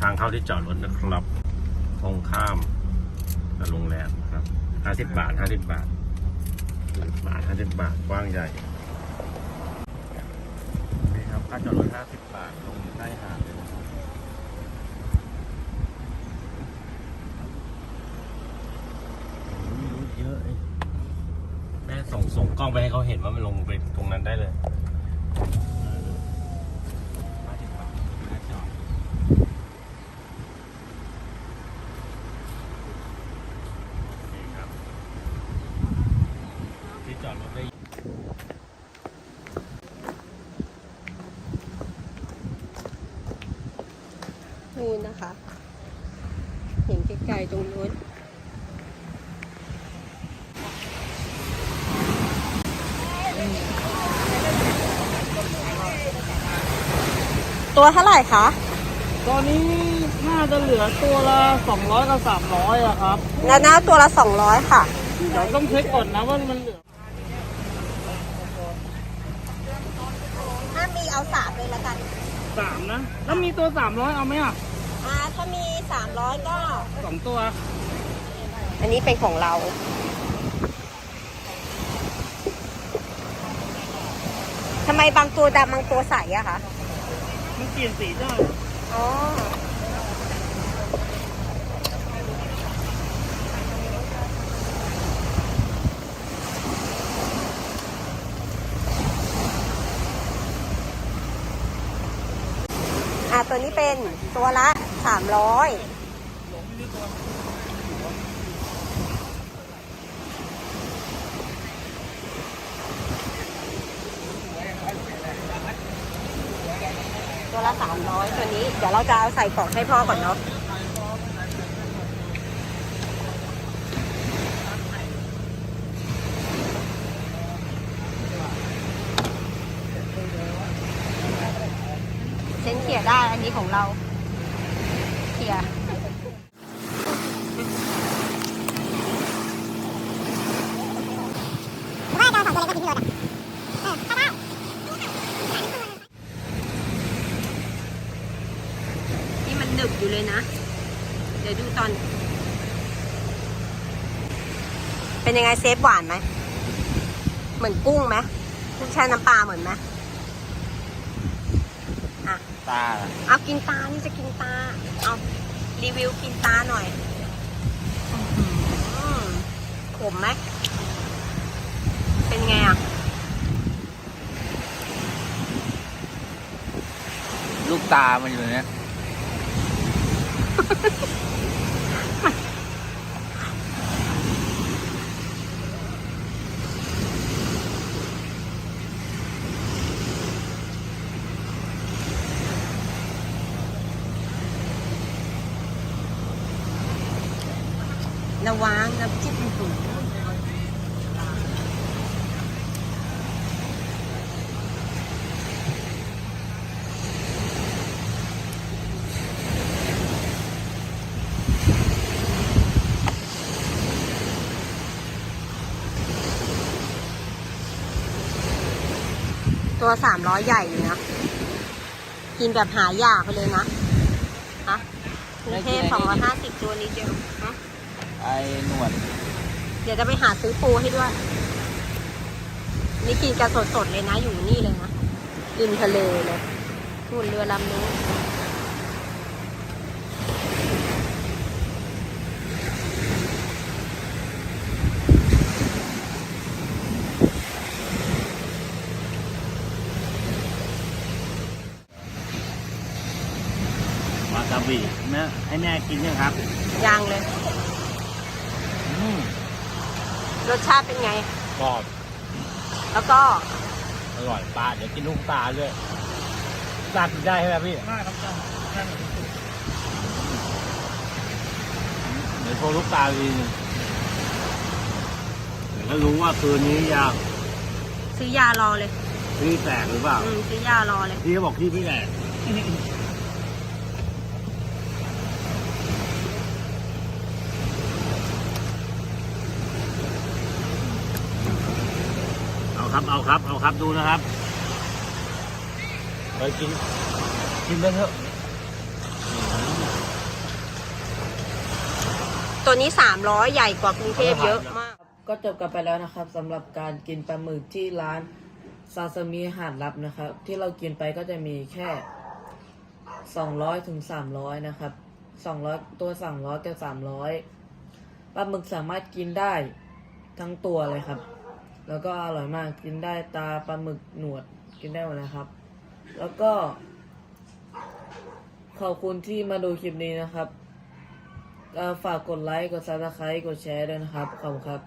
ทางเข้าที่จอดรถนะครับ ตรงข้ามโรงแรมครับห้าสิบบาทห้าสิบบาทบาทห้าสิบบาทกว้างใหญ่นี่ครับค่าจอดรถห้าสิบบาทลงใต้หาดเลยนะครับโอ้ยรถเยอะแม่ส่งส่งกล้องไปให้เขาเห็นว่ามันลงไปตรงนั้นได้เลยเออ50บาทค่าจอด โอเคครับ ที่จอดรถได้ นู่นนะคะ เห็นไกลๆตรงนู้นตัวเท่าไหร่คะ ตอนนี้น่าจะเหลือตัวละ200กับ300อะครับ แล้วนะตัวละสองร้อยค่ะ เดี๋ยวต้องเช็คก่อนนะว่ามันเหลือ ถ้ามีเอาสามเลยละกันสามนะ แล้วมีตัว 300 เอาไหมอะ อ่าถ้ามีสามร้อยก็ สองตัว อันนี้เป็นของเรา ทำไมบางตัวดำบางตัวใสอะคะ มันเปลี่ยนสีได้ อ๋อ อะตัวนี้เป็นตัวละ สามร้อยตัวละสามร้อยตัวนี้ เดี๋ยวเราจะเอาใส่กล่องให้พ่อก่อนเนาะเส้นเขียได้อันนี้ของเรา เขี่ยนี่มันหนึบอยู่เลยนะ เดี๋ยวดูตอน เป็นยังไงเซฟหวานไหม เหมือนกุ้งไหมกุ้งแช่น้ำปลาเหมือนไหมอะ ตา เอากินตา นี่จะกินตา เอารีวิวกินตาหน่อยอื้อหือขมไหม เป็นไงอะ ลูกตามันอยู่เนี้ย ระวังน้ำจิ้มมันถูก ตัวสามร้อยใหญ่อยู่นะ กินแบบหายากไปเลยนะฮะกรุงเทพสองร้อยห้าสิบตัวนี้เดียวฮะไอ้หนวดเดี๋ยวจะไปหาซื้อปูให้ด้วย นี่กินกันสดๆเลยนะ อยู่นี่เลยนะริมทะเลเลยนู่นเรือลำนู้นวาซาบิแม่ให้แม่กินยังครับยางเลยอืม รสชาติเป็นไง กรอบ แล้วก็อร่อยปลาเดี๋ยวกินลูกตาด้วยตากินได้ใช่ไหมพี่ได้ครับจ้าได้ครับเดี๋ยวโชว์ลูกตาอีกทีหนึงเดี๋ยวก็รู้ว่าคืนนี้ยาซื้อยารอเลยพี่แตกหรือเปล่าอืมซื้อยารอเลย พี่ก็บอกพี่พี่แตกเอา ครับ เอาครับ เอาครับ ดูนะครับไปกิน กินไปเถอะ ตัวนี้ 300 ใหญ่กว่ากรุงเทพเยอะมาก ก็จบกันไปแล้วนะครับสำหรับการกินปลาหมึกที่ร้านซาซามิหาดลับนะครับ ที่เรากินไปก็จะมีแค่ 200ถึง300 นะครับ 200 ตัว 200กับ300ปลาหมึกสามารถกินได้ทั้งตัวเลยครับ แล้วก็อร่อยมากกินได้ตาปลาหมึกหนวดกินได้หมดนะครับ แล้วก็ ขอบคุณที่มาดูคลิปนี้นะครับฝากกดไลค์กดซับสไครต์กดแชร์ด้วยนะครับขอบคุณครับ